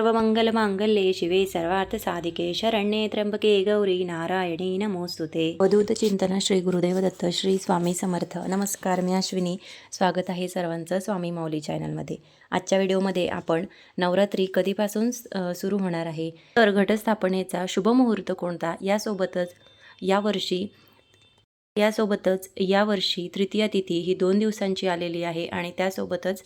सर्वमंगलमांगल्ये शिवे सर्वार्थसाधिके शरण्ये त्र्यंबके गौरी नारायणी नमोस्तुते। अवधूत चिंतन श्री गुरुदेव दत्त श्री स्वामी समर्थ। नमस्कार मी अश्विनी। स्वागत आहे सर्वांचं स्वामी माऊली चॅनलमध्ये। आजच्या व्हिडिओमध्ये आपण नवरात्री कधीपासून सुरू होणार आहे? तर घटस्थापनेचा शुभमुहूर्त कोणता? यासोबतच यावर्षी यासोबतच यावर्षी तृतीया तिथी ही दोन दिवसांची आलेली आहे आणि त्यासोबतच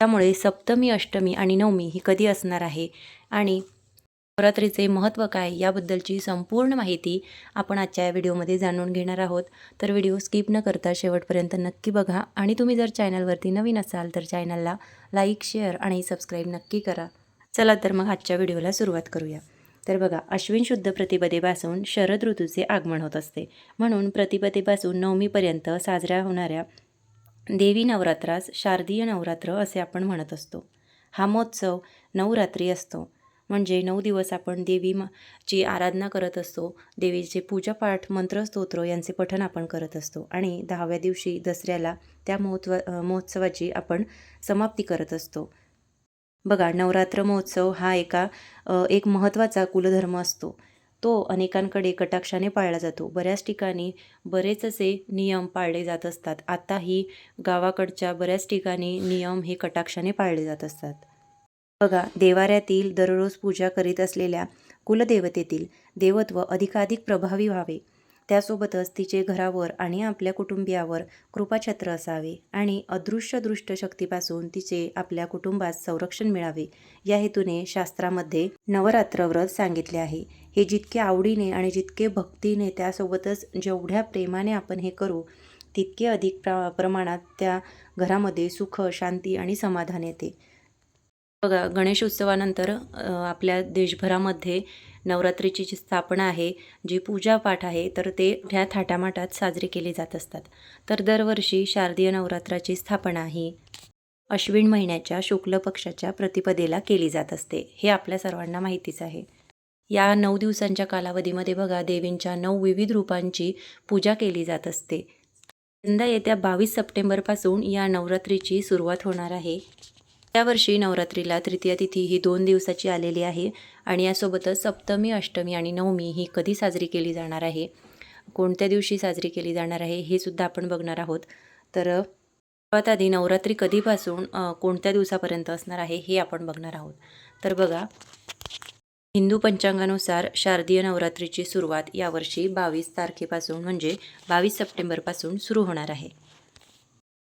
त्यामुळे सप्तमी अष्टमी आणि नवमी ही कधी असणार आहे आणि नवरात्रीचे महत्त्व काय याबद्दलची संपूर्ण माहिती आपण आजच्या या व्हिडिओमध्ये जाणून घेणार आहोत. तर व्हिडिओ स्किप न करता शेवटपर्यंत नक्की बघा आणि तुम्ही जर चॅनलवरती नवीन असाल तर चॅनलला लाईक शेअर आणि सबस्क्राईब नक्की करा. चला तर मग आजच्या व्हिडिओला सुरुवात करूया. तर बघा अश्विन शुद्ध प्रतिपदेपासून शरद ऋतूचे आगमन होत असते. म्हणून प्रतिपदेपासून नवमीपर्यंत साजऱ्या होणाऱ्या देवी नवरात्रास शारदीय नवरात्र असे आपण म्हणत असतो. हा महोत्सव नवरात्री असतो. म्हणजे नऊ दिवस आपण देवी म- ची आराधना करत असतो. देवीचे पूजापाठ मंत्रस्तोत्र यांचे पठण आपण करत असतो. आणि दहाव्या दिवशी दसऱ्याला त्या महोत्व महोत्सवाची आपण समाप्ती करत असतो. बघा नवरात्र महोत्सव हा एका एक महत्त्वाचा कुलधर्म असतो. तो अनेकांकडे कटाक्षाने पाळला जातो. बऱ्याच ठिकाणी बरेच असे नियम पाळले जात असतात. आताही गावाकडच्या बऱ्याच ठिकाणी नियम हे कटाक्षाने पाळले जात असतात. बघा देवाऱ्यातील दररोज पूजा करीत असलेल्या कुलदेवतेतील देवत्व अधिकाधिक प्रभावी व्हावे. त्यासोबतच तिचे घरावर आणि आपल्या कुटुंबियावर कृपाछत्र असावे आणि अदृश्य दृष्ट शक्तीपासून तिचे आपल्या कुटुंबास संरक्षण मिळावे. या हेतूने शास्त्रामध्ये नवरात्र व्रत सांगितले आहे. हे जितके आवडीने आणि जितके भक्तीने त्यासोबतच जेवढ्या प्रेमाने आपण हे करू तितके अधिक प्रा प्रमाणात त्या घरामध्ये सुख शांती आणि समाधान येते. बघा गणेश उत्सवानंतर आपल्या देशभरामध्ये नवरात्रीची जी स्थापना आहे जी पूजापाठ आहे तर ते ह्या थाटामाटात साजरी केली जात असतात. तर दरवर्षी शारदीय नवरात्राची स्थापना ही अश्विन महिन्याच्या शुक्ल पक्षाच्या प्रतिपदेला केली जात असते. हे आपल्या सर्वांना माहितीच आहे. या नऊ दिवसांच्या कालावधीमध्ये बघा देवींच्या नऊ विविध रूपांची पूजा केली जात असते. यंदा येत्या बावीस सप्टेंबरपासून या नवरात्रीची सुरुवात होणार आहे. यावर्षी नवरात्रीला तृतीय तिथी ही दोन दिवसाची आलेली आहे आणि यासोबतच सप्तमी अष्टमी आणि नवमी ही कधी साजरी केली जाणार आहे? कोणत्या दिवशी साजरी केली जाणार आहे हे सुद्धा आपण बघणार आहोत. तर सर्वात आधी नवरात्री कधीपासून कोणत्या दिवसापर्यंत असणार आहे हे आपण बघणार आहोत. तर बघा हिंदू पंचांगानुसार शारदीय नवरात्रीची सुरुवात यावर्षी बावीस तारखेपासून म्हणजे बावीस सप्टेंबरपासून सुरू होणार आहे.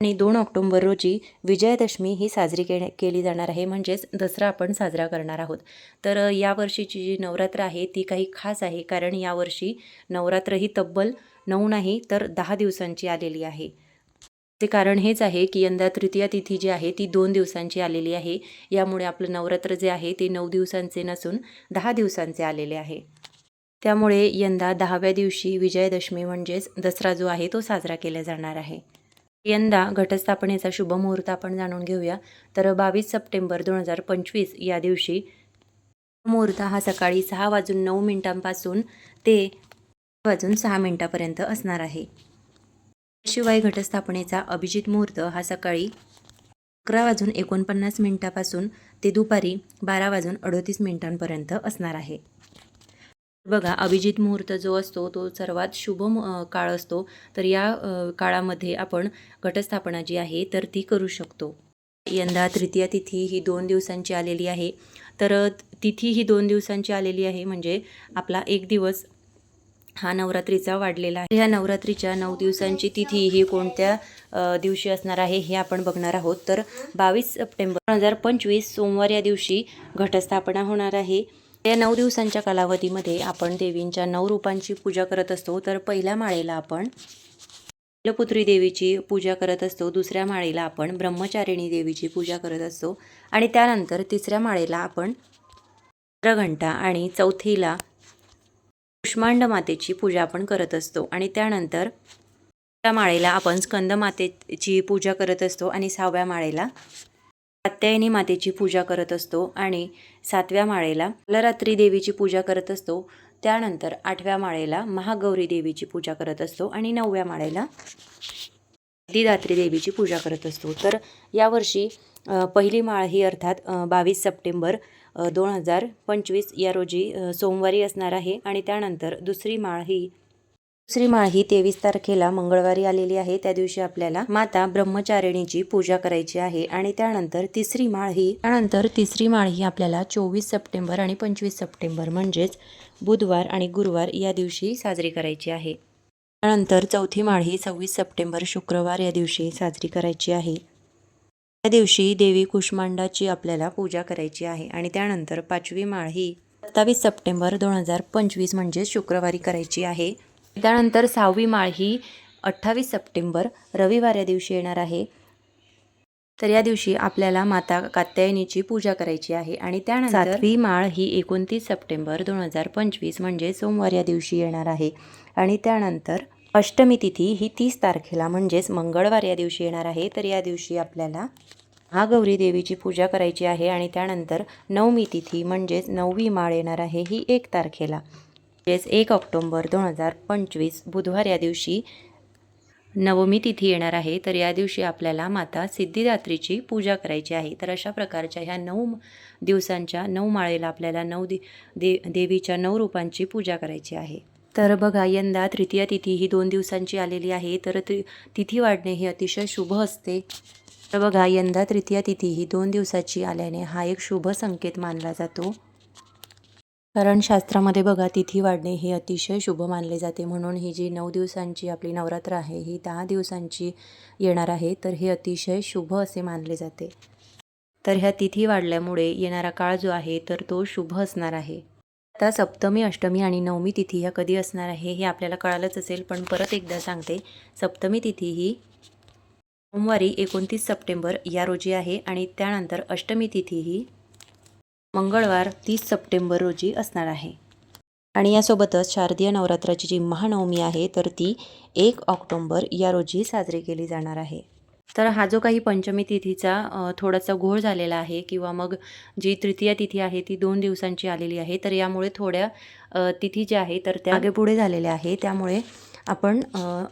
आणि दोन ऑक्टोंबर रोजी विजयादशमी ही साजरी के केली जाणार आहे. म्हणजेच दसरा आपण साजरा करणार आहोत. तर यावर्षीची जी नवरात्र आहे ती काही खास आहे कारण यावर्षी नवरात्र ही तब्बल नऊ नाही तर दहा दिवसांची आलेली आहे. ते कारण हेच आहे की यंदा तृतीया तिथी जी आहे ती दोन दिवसांची आलेली आहे. यामुळे आपलं नवरात्र जे आहे ते नऊ दिवसांचे नसून दहा दिवसांचे आलेले आहे. त्यामुळे यंदा दहाव्या दिवशी विजयादशमी म्हणजेच दसरा जो आहे तो साजरा केला जाणार आहे. यंदा घटस्थापनेचा शुभमुहूर्त आपण जाणून घेऊया. तर बावीस सप्टेंबर दोन हजार पंचवीस या दिवशी मुहूर्त हा सकाळी सहा वाजून नऊ मिनिटांपासून ते वाजून सहा मिनिटापर्यंत असणार आहे. शिवाय घटस्थापनेचा अभिजित मुहूर्त हा सकाळी अकरा वाजून एकोणपन्नास मिनिटापासून ते दुपारी बारा वाजून अडोतीस मिनिटांपर्यंत असणार आहे. बघा अभिजित मुहूर्त जो असतो तो सर्वात शुभ काळ असतो. तर या काळामध्ये आपण घटस्थापना जी आहे तर ती करू शकतो. यंदा तृतीया तिथी ही दोन दिवसांची आलेली आहे. तर तिथी ही दोन दिवसांची आलेली आहे म्हणजे आपला एक दिवस हा नवरात्रीचा वाढलेला आहे. ह्या नवरात्रीच्या नऊ दिवसांची तिथी ही कोणत्या दिवशी असणार आहे हे आपण बघणार आहोत. तर बावीस सप्टेंबर दोन हजार पंचवीस सोमवार या दिवशी घटस्थापना होणार आहे. या नऊ दिवसांच्या कालावधीमध्ये आपण देवींच्या नऊ रूपांची पूजा करत असतो. तर पहिल्या माळेला आपण कुलपुत्री देवीची पूजा करत असतो. दुसऱ्या माळेला आपण ब्रह्मचारिणी देवीची पूजा करत असतो. आणि त्यानंतर तिसऱ्या माळेला आपण घंटा आणि चौथीला कुष्मांड मातेची पूजा आपण करत असतो. आणि त्यानंतर त्या माळेला आपण स्कंद मातेची पूजा करत असतो. आणि सहाव्या माळेला कात्यायनी मातेची पूजा करत असतो आणि सातव्या माळेला कालरात्री देवीची पूजा करत असतो. त्यानंतर आठव्या माळेला महागौरी देवीची पूजा करत असतो आणि नवव्या माळेला दिदात्री देवीची पूजा करत असतो. तर यावर्षी पहिली माळ ही अर्थात बावीस सप्टेंबर दोन हजार पंचवीस या रोजी सोमवारी असणार आहे आणि त्यानंतर दुसरी माळ ही दुसरी माळ ही तेवीस तारखेला मंगळवारी आलेली आहे. त्या दिवशी आपल्याला माता ब्रह्मचारिणीची पूजा करायची आहे आणि त्यानंतर तिसरी माळ ही त्यानंतर तिसरी माळ ही आपल्याला चोवीस सप्टेंबर आणि पंचवीस सप्टेंबर म्हणजेच बुधवार आणि गुरुवार या दिवशी साजरी करायची आहे. त्यानंतर चौथी माळ ही सव्वीस सप्टेंबर शुक्रवार या दिवशी साजरी करायची आहे. त्या दिवशी देवी कुष्मांडाची आपल्याला पूजा करायची आहे आणि त्यानंतर पाचवी माळ ही सत्तावीस सप्टेंबर दोन हजार पंचवीस म्हणजे शुक्रवारी करायची आहे. त्यानंतर सहावी माळ ही अठ्ठावीस सप्टेंबर रविवार या दिवशी येणार आहे. तर या दिवशी आपल्याला माता कात्यायनीची पूजा करायची आहे आणि त्यानंतर सातवी माळ ही एकोणतीस सप्टेंबर दोन हजार पंचवीस म्हणजे सोमवार या दिवशी येणार आहे. आणि त्यानंतर अष्टमी तिथी ही तीस तारखेला म्हणजेच मंगळवार या दिवशी येणार आहे. तर या दिवशी आपल्याला महागौरी देवीची पूजा करायची आहे आणि त्यानंतर नवमी तिथी म्हणजेच नववी माळ येणार आहे ही एक तारखेला. म्हणजेच एक ऑक्टोंबर दोन हजार पंचवीस बुधवार या दिवशी नवमी तिथी येणार आहे. तर या दिवशी आपल्याला माता सिद्धिदात्रीची पूजा करायची आहे. तर अशा प्रकारच्या ह्या नऊ दिवसांच्या नऊ माळेला आपल्याला नऊ दे दे देवीच्या नऊ रूपांची पूजा करायची आहे. तर बघा यंदा तृतीय तिथी ही दोन दिवसांची आलेली आहे. तर ति तिथी वाढणे हे अतिशय शुभ असते. तर बघा यंदा तृतीय तिथी ही दोन दिवसाची आल्याने हा एक शुभ संकेत मानला जातो. कारण शास्त्रामध्ये बघा तिथी वाढणे हे अतिशय शुभ मानले जाते. म्हणून ही जी नऊ दिवसांची आपली नवरात्र आहे ही दहा दिवसांची येणार आहे तर हे अतिशय शुभ असे मानले जाते. तर ह्या तिथी वाढल्यामुळे येणारा काळ जो आहे तर तो शुभ असणार आहे. आता सप्तमी अष्टमी आणि नवमी तिथी ह्या कधी असणार आहे हे आपल्याला कळालंच असेल पण परत एकदा सांगते. सप्तमी तिथी ही सोमवारी एकोणतीस सप्टेंबर या रोजी आहे आणि त्यानंतर अष्टमी तिथी ही मंगळवार तीस सप्टेंबर रोजी असणार आहे. आणि यासोबतच शारदीय नवरात्राची जी महानवमी आहे तर ती एक ऑक्टोंबर या रोजी साजरी केली जाणार आहे. तर हा जो काही पंचमी तिथीचा थोडासा घोळ झालेला आहे किंवा मग जी तृतीय तिथी आहे ती दोन दिवसांची आलेली आहे तर यामुळे थोड्या तिथी ज्या आहे तर त्या पुढे झालेल्या आहे त्यामुळे आपण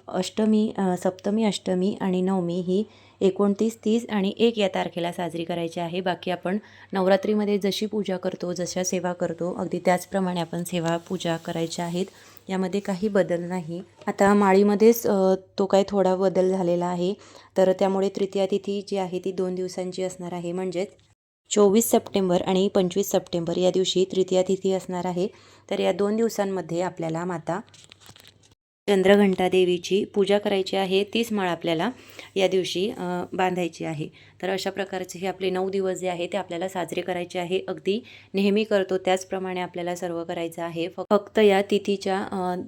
अष्टमी सप्तमी अष्टमी आणि नवमी ही एकोणतीस तीस आणि एक या तारखेला साजरी करायची आहे. बाकी आपण नवरात्रीमध्ये जशी पूजा करतो जशा सेवा करतो अगदी त्याचप्रमाणे आपण सेवा पूजा करायच्या आहेत. यामध्ये काही बदल नाही. आता माळीमध्येच तो काही थोडा बदल झालेला आहे. तर त्यामुळे तृतीया तिथी जी आहे ती दोन दिवसांची असणार आहे. म्हणजेच चोवीस सप्टेंबर आणि पंचवीस सप्टेंबर या दिवशी तृतीया तिथी असणार आहे. तर या दोन दिवसांमध्ये आपल्याला माता चंद्रघंटा देवीची पूजा करायची आहे तीच माळ आपल्याला या दिवशी बांधायची आहे. तर अशा प्रकारचे हे आपले नऊ दिवस जे आहे ते आपल्याला साजरे करायचे आहे. अगदी नेहमी करतो त्याचप्रमाणे आपल्याला सर्व करायचं आहे. फ- फक्त या तिथीच्या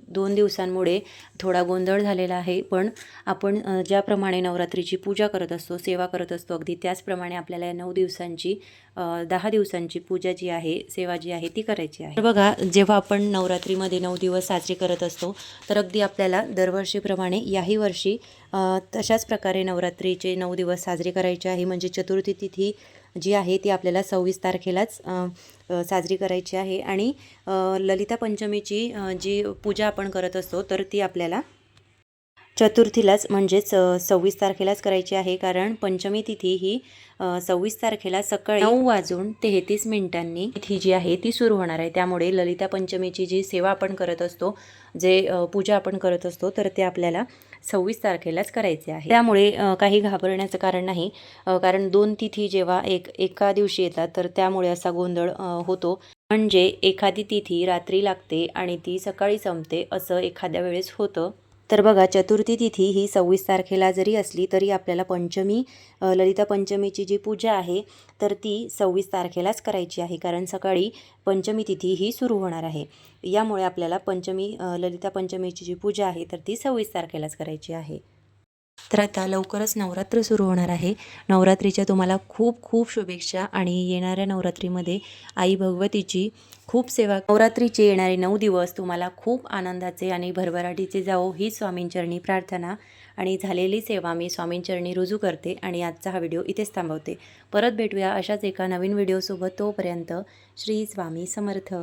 दोन दिवसांमुळे थोडा गोंधळ झालेला आहे. पण आपण ज्याप्रमाणे नवरात्रीची पूजा करत असतो सेवा करत असतो अगदी त्याचप्रमाणे आपल्याला या नऊ दिवसांची दहा दिवसांची पूजा जी आहे सेवा जी आहे ती करायची आहे. तर बघा जेव्हा आपण नवरात्रीमध्ये नऊ दिवस साजरे करत असतो तर अगदी आपल्याला दरवर्षीप्रमाणे याही वर्षी तशाच प्रकारे नवरात्रीचे नऊ दिवस साजरे करायचे आहे. म्हणजे चतुर्थी तिथी जी आहे ती आपल्याला सव्वीस तारखेलाच साजरी करायची आहे. आणि ललिता पंचमीची जी पूजा आपण करत असतो तर ती आपल्याला चतुर्थीलाच म्हणजेच सव्वीस तारखेलाच करायची आहे. कारण पंचमी तिथी ही सव्वीस तारखेला सकाळी नऊ वाजून तेहतीस मिनिटांनी तिथी जी आहे ती सुरू होणार आहे. त्यामुळे ललिता पंचमीची जी सेवा आपण करत असतो जे पूजा आपण करत असतो तर ते आपल्याला सव्वीस तारखेलाच करायचे आहे. त्यामुळे काही घाबरण्याचं कारण नाही. कारण दोन तिथी जेव्हा एक एका दिवशी येतात तर त्यामुळे असा गोंधळ होतो. म्हणजे एखादी तिथी रात्री लागते आणि ती सकाळी संपते असं एखाद्या वेळेस होतं. तर बघा चतुर्थी तिथी ही सव्वीस तारखेला जरी असली तरी आपल्याला पंचमी ललिता पंचमीची जी पूजा आहे तर ती सव्वीस तारखेलाच करायची आहे. कारण सकाळी पंचमी तिथी ही सुरू होणार आहे. यामुळे आपल्याला पंचमी ललिता पंचमीची जी पूजा आहे तर ती सव्वीस तारखेलाच करायची आहे. तर आता लवकरच नवरात्र सुरू होणार आहे. नवरात्रीच्या तुम्हाला खूप खूप शुभेच्छा आणि येणाऱ्या नवरात्रीमध्ये आई भगवतीची खूप सेवा नवरात्रीचे येणारे नऊ दिवस तुम्हाला खूप आनंदाचे आणि भरभराटीचे जावो ही स्वामींचरणी प्रार्थना आणि झालेली सेवा मी स्वामींचरणी रुजू करते आणि आजचा हा व्हिडिओ इथेच थांबवते. परत भेटूया अशाच एका नवीन व्हिडिओसोबत. तोपर्यंत श्री स्वामी समर्थ.